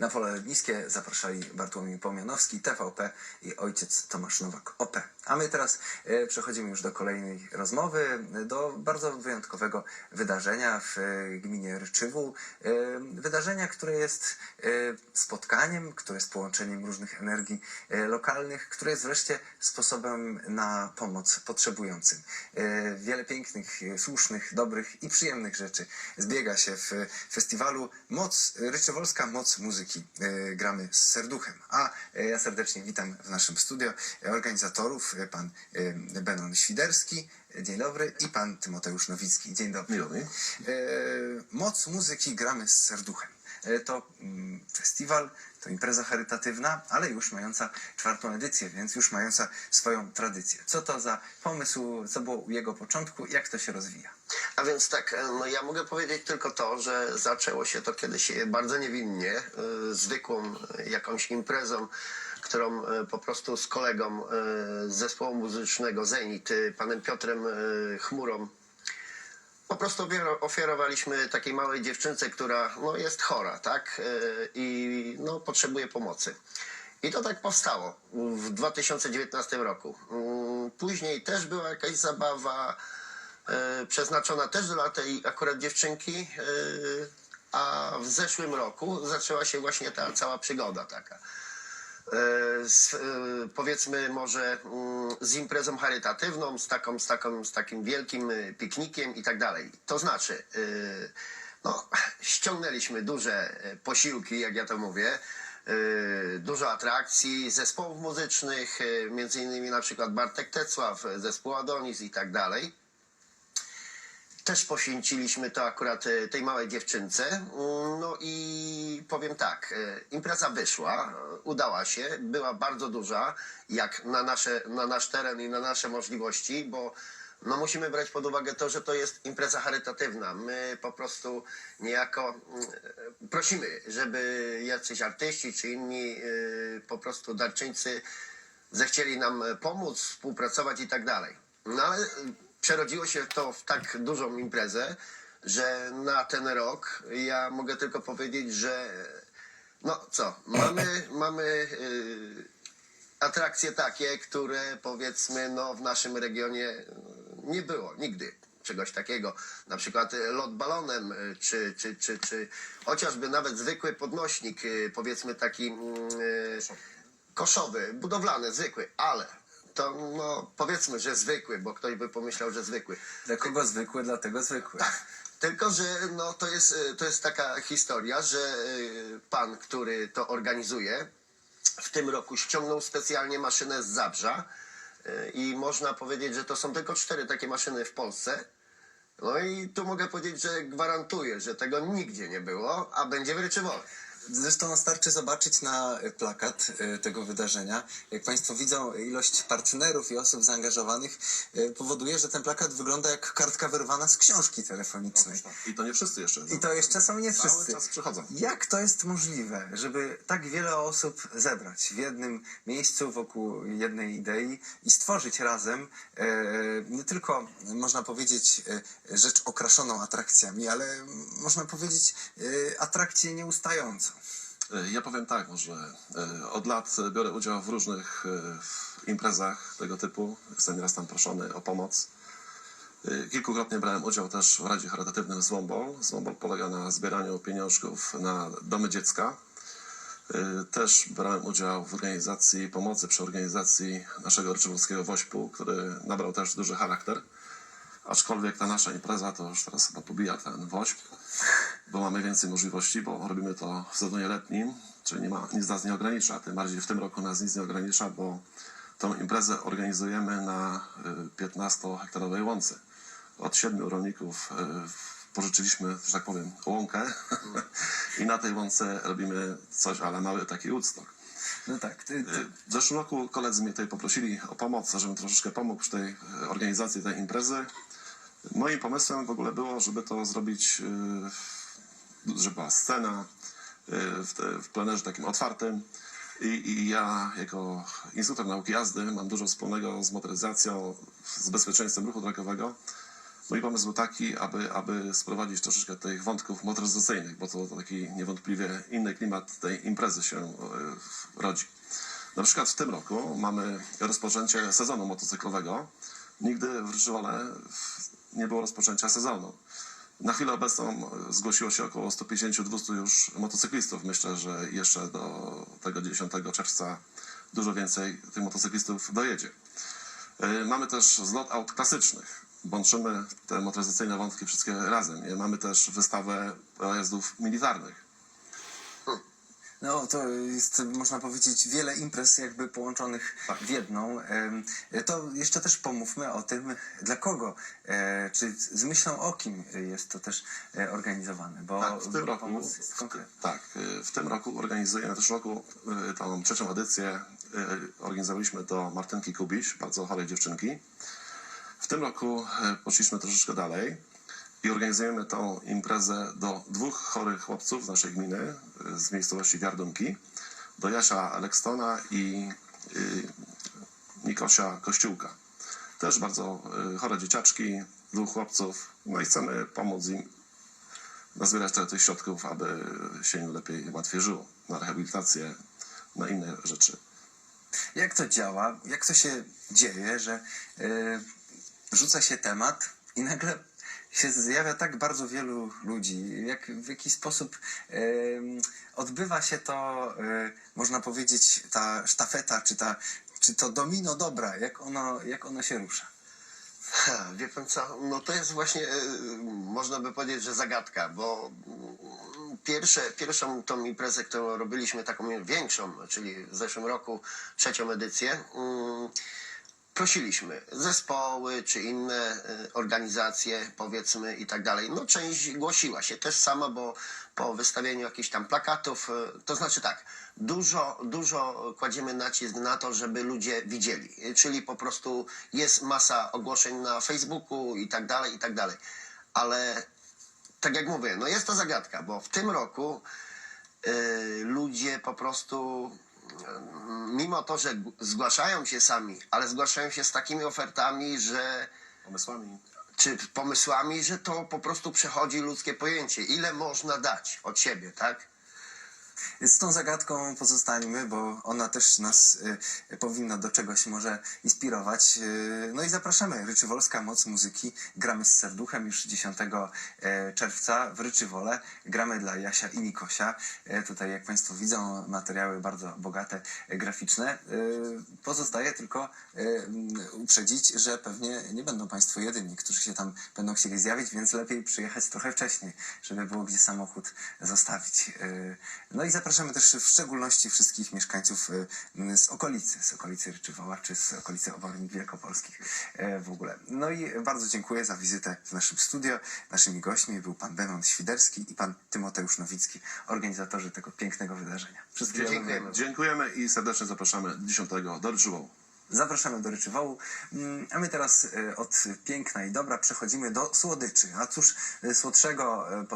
Na pole letniskie zapraszali Bartłomiej Pomianowski, TVP i ojciec Tomasz Nowak, OP. A my teraz e, przechodzimy już do kolejnej rozmowy, do bardzo wyjątkowego wydarzenia w e, gminie Ryczywół. E, Wydarzenia, które jest spotkaniem, które jest połączeniem różnych energii lokalnych, które jest wreszcie sposobem na pomoc potrzebującym. Wiele pięknych, słusznych, dobrych i przyjemnych rzeczy zbiega się w festiwalu Moc, Ryczywolska Moc Muzyki. E, Gramy z serduchem. A e, ja serdecznie witam w naszym studio e, organizatorów, pan Benon Świderski, dzień dobry, i pan Tymoteusz Nowicki, dzień dobry. Mi. E, Moc muzyki gramy z serduchem. To mm, festiwal, to impreza charytatywna, ale już mająca czwartą edycję, więc już mająca swoją tradycję. Co to za pomysł, co było u jego początku, jak to się rozwija? A więc tak, e, no ja mogę powiedzieć tylko to, że zaczęło się to kiedyś bardzo niewinnie, e, zwykłą e, jakąś imprezą, którą po prostu z kolegą z zespołu muzycznego Zenit, e, panem Piotrem Chmurą, po prostu ofiar- ofiarowaliśmy takiej małej dziewczynce, która no, jest chora, tak? E, I no, potrzebuje pomocy. I to tak powstało w 2019 roku. Mm, Później też była jakaś zabawa e, przeznaczona też dla tej akurat dziewczynki, e, a w zeszłym roku zaczęła się właśnie ta cała przygoda taka. E, z, e, powiedzmy może mm, z imprezą charytatywną, z, taką, z, taką, z takim wielkim e, piknikiem i tak dalej. To znaczy, no, ściągnęliśmy duże posiłki, jak ja to mówię, dużo atrakcji, zespołów muzycznych, między innymi na przykład Bartek Tecław, zespół Adonis i tak dalej też poświęciliśmy to akurat e, tej małej dziewczynce. Mm, No i powiem tak, e, impreza wyszła, udała się, była bardzo duża, jak na, nasze, na nasz teren i na nasze możliwości, bo no musimy brać pod uwagę to, że to jest impreza charytatywna. My po prostu niejako mm, e, prosimy, żeby jacyś artyści czy inni po prostu darczyńcy zechcieli nam pomóc, współpracować i tak dalej. No ale przerodziło się to w tak dużą imprezę, że na ten rok ja mogę tylko powiedzieć, że no co, mamy, mamy y, atrakcje takie, które powiedzmy no, w naszym regionie nie było nigdy czegoś takiego. Na przykład y, lot balonem, y, czy, czy, czy, czy chociażby nawet zwykły podnośnik, powiedzmy taki mm, koszowy, budowlany, zwykły, ale to no, powiedzmy, że zwykły, bo ktoś by pomyślał, że zwykły. Dla kogo zwykły, dla tego zwykły. Tylko, że no, to, jest, y, to jest taka historia, że y, pan, który to organizuje, w tym roku ściągnął specjalnie maszynę z Zabrza y, i można powiedzieć, że to są tylko cztery takie maszyny w Polsce. No i tu mogę powiedzieć, że gwarantuję, że tego nigdzie nie było, a będzie w Ryczywole. Zresztą starczy zobaczyć na e, plakat e, tego wydarzenia. Jak Państwo widzą, ilość partnerów i osób zaangażowanych e, powoduje, że ten plakat wygląda jak kartka wyrwana z książki telefonicznej. I to nie wszyscy jeszcze. I to jeszcze są nie Cały wszyscy. czas przychodzą. Jak to jest możliwe, żeby tak wiele osób zebrać w jednym miejscu wokół jednej idei i stworzyć razem nie tylko, można powiedzieć, rzecz okraszoną atrakcjami, ale m, można powiedzieć atrakcję nieustającą. E, Ja powiem tak, może e, od lat biorę udział w różnych e, imprezach tego typu. Jestem nieraz tam proszony o pomoc. Kilkukrotnie brałem udział też w Radzie Charytatywnym Zwombol. Zwombol polega na zbieraniu pieniążków na domy dziecka. Też brałem udział w organizacji pomocy przy organizacji naszego ryczywowskiego wośpu, który nabrał też duży charakter. Aczkolwiek ta nasza impreza to już teraz chyba pobija ten wośp, bo mamy więcej możliwości, bo robimy to w sezonie letnim, czyli nie ma, nic nas nie ogranicza. Tym bardziej w tym roku nas nic nie ogranicza, bo tą imprezę organizujemy na 15-hektarowej łące. Od siedmiu rolników y, pożyczyliśmy, że tak powiem, łąkę i na tej łące robimy coś, ale mały taki Woodstock. No tak, ty, ty, W zeszłym roku koledzy mnie tutaj poprosili o pomoc, żebym troszeczkę pomógł przy tej organizacji tej imprezy. Moim pomysłem w ogóle było, żeby to zrobić, e, żeby była scena e, w, te, w plenerze takim otwartym. I, I ja jako instruktor nauki jazdy mam dużo wspólnego z motoryzacją, z bezpieczeństwem ruchu drogowego. Mój pomysł był taki, aby, aby sprowadzić troszeczkę tych wątków motoryzacyjnych, bo to taki niewątpliwie inny klimat tej imprezy się e, rodzi. Na przykład w tym roku mamy rozpoczęcie sezonu motocyklowego. Nigdy w Ryszywole nie było rozpoczęcia sezonu. Na chwilę obecną e, zgłosiło się około 150-200 już motocyklistów. Myślę, że jeszcze do tego 10 czerwca dużo więcej tych motocyklistów dojedzie. E, Mamy też zlot aut klasycznych. Łączymy te motoryzacyjne wątki wszystkie razem. E, Mamy też wystawę pojazdów militarnych. No to jest, można powiedzieć, wiele imprez jakby połączonych w jedną. To jeszcze też pomówmy o tym, dla kogo, e, czy z myślą o kim jest to też e, organizowane, bo Tak, w tym roku, jest konkretna. tak, y, w tym roku organizujemy, w zeszłym roku tą trzecią edycję organizowaliśmy do Martynki Kubiś, bardzo chorej dziewczynki. W tym roku poszliśmy troszeczkę dalej i organizujemy tą imprezę do dwóch chorych chłopców z naszej gminy, y, z miejscowości Wiardunki, do Jasia Lekstona i y, Nikosia Kościółka. Też bardzo y, chore dzieciaczki, dwóch chłopców, no i chcemy pomóc im nazbierać trochę tych środków, aby się im lepiej, łatwiej żyło. Na rehabilitację, na inne rzeczy. Jak to działa? Jak to się dzieje, że rzuca się temat i nagle się zjawia tak bardzo wielu ludzi? Jak, w jaki sposób odbywa się to, e, można powiedzieć, ta sztafeta, czy, ta, czy to domino dobra? Jak ono, jak ono się rusza? Ha, Wie pan co, no to jest właśnie, e, można by powiedzieć, że zagadka, bo mm, pierwsze, pierwszą tą imprezę, którą robiliśmy, taką większą, czyli w zeszłym roku trzecią edycję, mm, prosiliśmy zespoły czy inne e, organizacje, powiedzmy i tak dalej. No część głosiła się też sama, bo po wystawieniu jakichś tam plakatów, e, to znaczy tak, dużo, dużo kładziemy nacisk na to, żeby ludzie widzieli. Czyli po prostu jest masa ogłoszeń na Facebooku i tak dalej, i tak dalej. Ale tak jak mówię, no jest to zagadka, bo w tym roku y, ludzie po prostu, y, mimo to, że zgłaszają się sami, ale zgłaszają się z takimi ofertami, że Pomysłami. czy pomysłami, że to po prostu przechodzi ludzkie pojęcie. Ile można dać od siebie, tak? Z tą zagadką pozostańmy, bo ona też nas y, powinna do czegoś może inspirować. Y, no i zapraszamy. Ryczywolska Moc Muzyki. Gramy z serduchem już 10 e, czerwca w Ryczywole. Gramy dla Jasia i Nikosia. E, tutaj, jak Państwo widzą, materiały bardzo bogate, e, graficzne. E, pozostaje tylko m, uprzedzić, że pewnie nie będą Państwo jedyni, którzy się tam będą chcieli zjawić, więc lepiej przyjechać trochę wcześniej, żeby było gdzie samochód zostawić. E, No i zapraszamy też w szczególności wszystkich mieszkańców m, z okolicy, z okolicy Ryczywoła, czy z okolicy Obornik Wielkopolskich e, w ogóle. No i bardzo dziękuję za wizytę w naszym studio. Naszymi gośćmi był pan Benon Świderski i pan Tymoteusz Nowicki, organizatorzy tego pięknego wydarzenia. Wszystkiego Dziękujemy. dobrego. Dziękujemy i serdecznie zapraszamy 10 do Ryczułu. Zapraszamy do Ryczywołu. Mm, A my teraz e, od piękna i dobra przechodzimy do słodyczy. A cóż e, słodszego